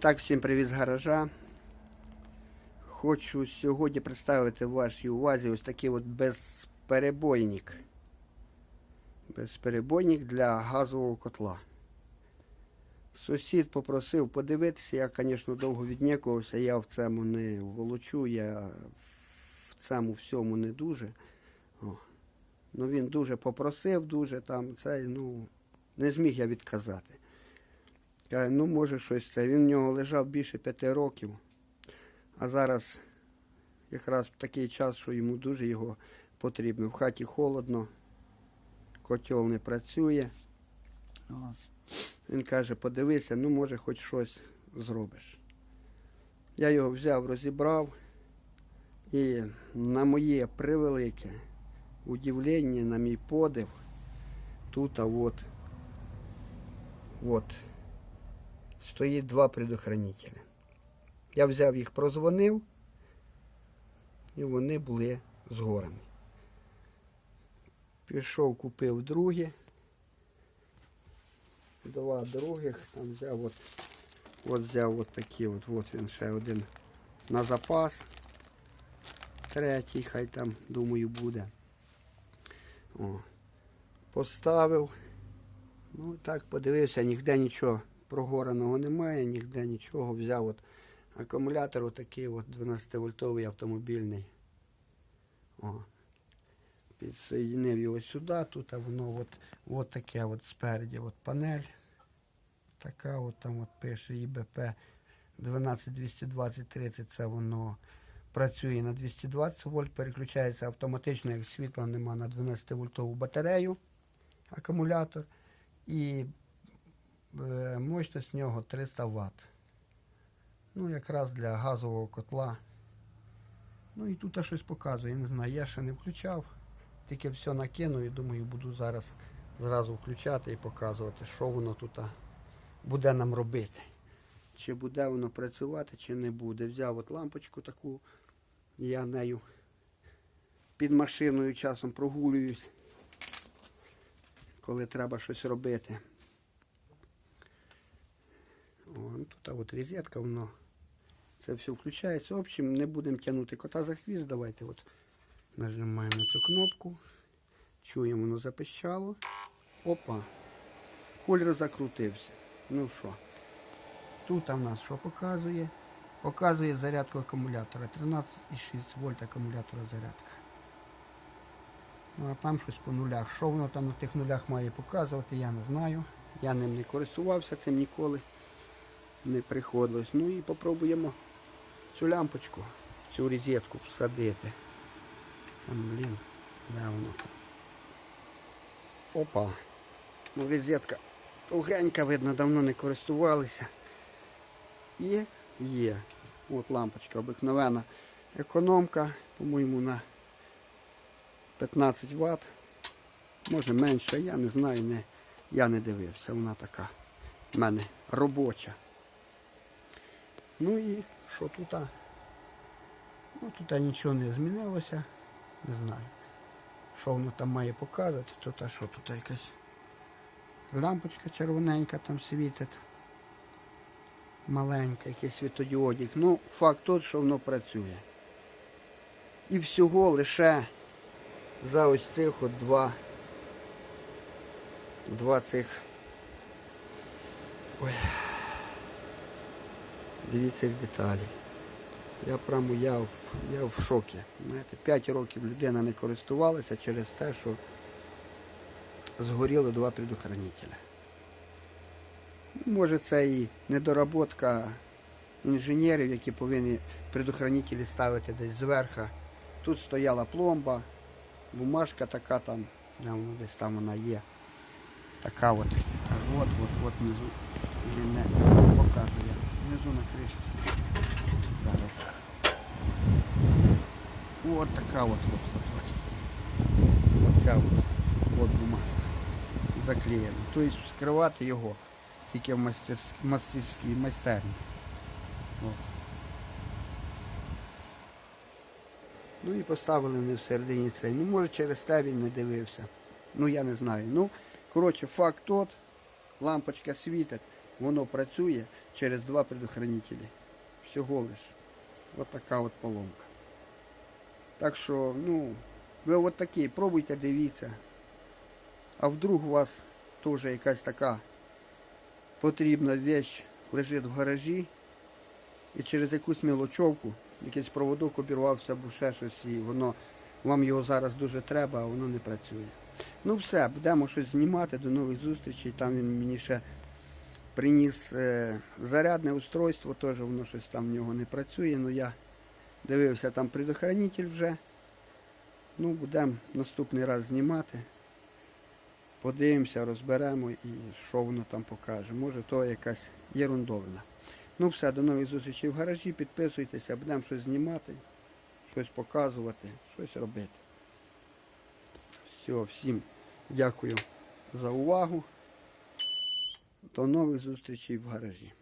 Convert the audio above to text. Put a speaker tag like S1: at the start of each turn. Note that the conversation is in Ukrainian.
S1: так, всім привіт з гаража. Хочу сьогодні представити вашій увазі ось такий от безперебойник. Безперебойник для газового котла. Сусід попросив подивитися, я, звісно, довго віднікувався, я в цьому не волочу, я в цьому всьому не дуже. О. Ну він дуже попросив, дуже там цей, ну, не зміг я відказати. Каже, ну може щось це. Він в нього лежав більше п'яти років. А зараз якраз такий час, що йому дуже його потрібно. В хаті холодно, котел не працює. Він каже, подивися, ну може хоч щось зробиш. Я його взяв, розібрав і на моє превелике удивлення, на мій подив, тут а от, от стоїть два предохранителя. Я взяв їх, прозвонив, і вони були з горами. Пішов, купив другі, два других, там взяв от, от взяв от такі, от, от він ще один на запас. Третій, хай там, думаю, буде. О. Поставив. Ну так подивився, ніде нічого прогораного немає, ніде нічого. Взяв от акумулятор отакий от 12-вольтовий автомобільний. О. Підсоєдинив його сюди, тут а воно от, от таке от спереді от панель. Така от там от пише ІБП 12220-30, це воно працює на 220 вольт, переключається автоматично, як світла нема на 12 вольтову батарею акумулятор. І мощність нього 300 Вт. Ну, якраз для газового котла. Ну і тут щось показує, не знаю, я ще не включав. Тільки все накину і думаю, буду зараз зразу включати і показувати, що воно тут буде нам робити. Чи буде воно працювати, чи не буде. Взяв от лампочку таку, я нею під машиною часом прогулююсь, коли треба щось робити. Тут от розетка, воно це все включається. В общем, не будемо тягнути кота за хвіст. Давайте от нажимаємо на цю кнопку. Чуємо, воно запищало. Опа. Колір закрутився. Ну що? Тут в нас що показує? Показує зарядку акумулятора. 13,6 вольт акумулятора зарядка. Ну а там щось по нулях. Що воно там на тих нулях має показувати, я не знаю. Я ним не користувався цим ніколи. Не приходилось. Ну і попробуємо цю лямпочку, цю розетку всадити. Там, блін, де воно? Опа. Ну, розетка тугенька, видно, давно не користувалися. І є. От лампочка обикновена економка, по-моєму, на 15 Вт. Може менше, я не знаю, не, я не дивився. Вона така в мене робоча. Ну і що тут? Ну тут нічого не змінилося. Не знаю. Що воно там має показувати, тут а що тут якась лампочка червоненька там світить. Маленька, якийсь світодіодик. Ну, факт тот, що воно працює. І всього лише за ось цих от два, два цих. Ой. Дивіться їх деталі. Я прямо я в, я в шокі. Знаєте, 5 років людина не користувалася через те, що згоріли два предохранителя. Може це і недоработка інженерів, які повинні предохранителі ставити десь зверху. Тут стояла пломба, бумажка така там, десь там вона є. Така от. От, от, от внизу. Він не показує. Внизу на кришці. Зараз, зараз. От така от, от, от, от. Оця от, от бумажка. Заклеєна. Тобто скривати його тільки в мастерській, мастерській майстерні. Ну і поставили вони всередині цей. Ну, може через те він не дивився. Ну я не знаю. Ну, коротше, факт тот, лампочка світить. Воно працює через два предохранителі. Всього лиш. От така от поломка. Так що, ну, ви от такі, пробуйте, дивіться. А вдруг у вас теж якась така потрібна вещь лежить в гаражі, і через якусь мілочовку, якийсь проводок обірвався або ще щось, і воно вам його зараз дуже треба, а воно не працює. Ну все, будемо щось знімати, до нових зустрічей. Там він мені ще приніс е, зарядне устройство, теж воно щось там в нього не працює. Ну я дивився там предохранитель вже. Ну, будемо наступний раз знімати. Подивимося, розберемо і що воно там покаже. Може, то якась єрундовина. Ну все, до нових зустрічей в гаражі. Підписуйтеся, будемо щось знімати, щось показувати, щось робити. Все, всім дякую за увагу. До нових зустрічей в гаражі.